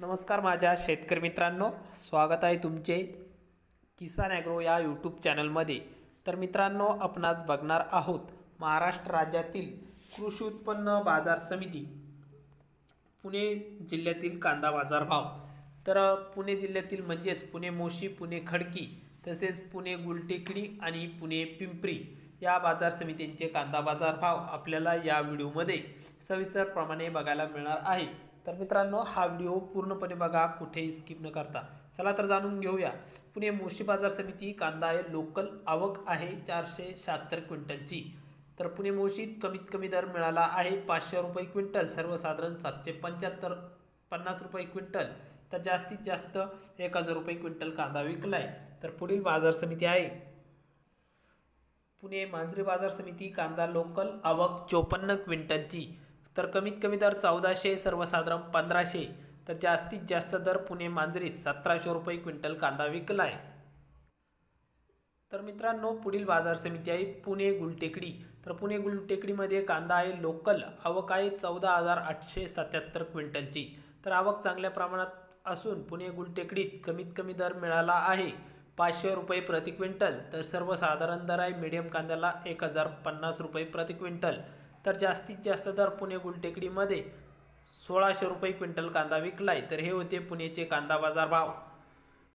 नमस्कार माझ्या शेतकरी मित्रांनो. स्वागत आहे तुमचे किसान ॲग्रो या यूट्यूब चॅनलमध्ये. तर मित्रांनो आपणास बघणार आहोत महाराष्ट्र राज्यातील कृषी उत्पन्न बाजार समिती पुणे जिल्ह्यातील कांदा बाजार भाव. तर पुणे जिल्ह्यातील म्हणजेच पुणे मोशी पुणे खडकी तसेच पुणे गुलटेकडी आणि पुणे पिंपरी या बाजार समितींचे कांदा बाजार भाव आपल्याला या व्हिडिओमध्ये सविस्तरप्रमाणे बघायला मिळणार आहे. तर मित्रांनो हा व्हिडिओ पूर्णपणे बघा कुठेही स्किप न करता. चला तर जाणून घेऊया. पुणे मोशी बाजार समिती कांदा आहे लोकल आवक आहे चारशे शहात्तर क्विंटलची. तर पुणे मोशीत कमीत कमी दर मिळाला आहे पाचशे रुपये क्विंटल सर्वसाधारण सातशे पंच्याहत्तर पन्नास रुपये क्विंटल. तर जास्तीत जास्त एक हजार रुपये क्विंटल कांदा विकलाय. तर पुढील बाजार समिती आहे. पुणे मांजरी बाजार समिती कांदा लोकल आवक चोपन्न क्विंटलची. तर कमीत कमी दर चौदाशे सर्वसाधारण पंधराशे तर जास्तीत जास्त दर पुणे मांजरीत सतराशे रुपये क्विंटल कांदा विकलाय. तर मित्रांनो पुढील बाजार समिती आहे पुणे गुलटेकडी. तर पुणे गुलटेकडीमध्ये कांदा आहे लोकल आवक आहे चौदा हजार आठशे सत्याहत्तर क्विंटलची. तर आवक चांगल्या प्रमाणात असून पुणे गुलटेकडीत कमीत कमी दर मिळाला आहे पाचशे रुपये प्रति क्विंटल तर सर्वसाधारण दर आहे मिडियम कांद्याला एक हजार पन्नास रुपये प्रति क्विंटल. तर जास्तीत जास्त दर पुणे गुलटेकडीमध्ये सोळाशे रुपये क्विंटल कांदा विकलाय. तर हे होते पुणेचे कांदा बाजार भाव.